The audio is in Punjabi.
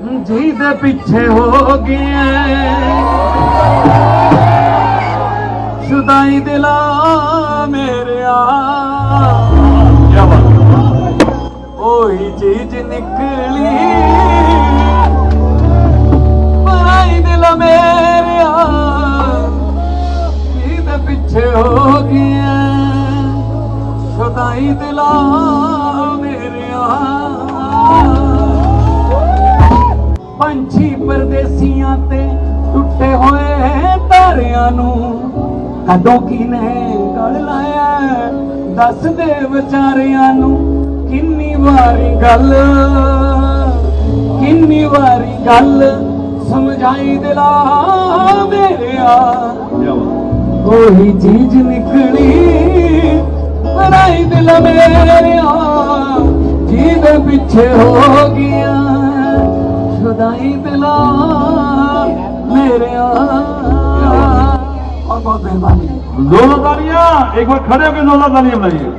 ਜੀ ਪਿੱਛੇ ਹੋ ਗਿਆ ਸੁਦਾਈ ਦਿਲਾ ਮੇਰਿਆ। ਕੀ ਉਹੀ ਚੀਜ਼ ਨਿਕਲੀ। ਪਰਾਈ ਦਿਲ ਮੇਰਿਆ। ਜਿਹਦੇ ਪਿੱਛੇ ਹੋ ਗਿਆ ਸਦਾਈ ਦਿਲਾ ਮੇਰਿਆ। ਪੰਛੀ ਪਰਦੇਸੀਆਂ ਤੇ ਟੁੱਟੇ ਹੋਏ ਤਾਰਿਆਂ ਨੂੰ। ਕਦੋਂ ਕਿਨੇ ਗੜ ਲਾਇਆ? ਦੱਸ ਦੇ ਵਿਚਾਰਿਆਂ ਨੂੰ, ਕਿੰਨੀ ਵਾਰੀ ਗੱਲ? ਕਿੰਨੀ ਵਾਰੀ ਗੱਲ? ਸਮਝਾਈ ਦਿਲਾ ਮੇਰਿਆ। ਕੀ ਕੋਈ ਚੀਜ਼ ਨਿਕਲੀ, ਬਣਾਈ ਦਿਲ ਮੇਰਿਆ। ਜਿਹਦੇ ਪਿੱਛੇ ਹੋ ਗਿਆ ਸ਼ੁਦਾਈ ਦਿਲਾ ਮੇਰਿਆ ਬਹੁਤ ਬਹੁਤ ਮਿਹਰਬਾਨੀ जोरदार तालियां एक बार खड़े होकर जोरदार तालियां बनाइए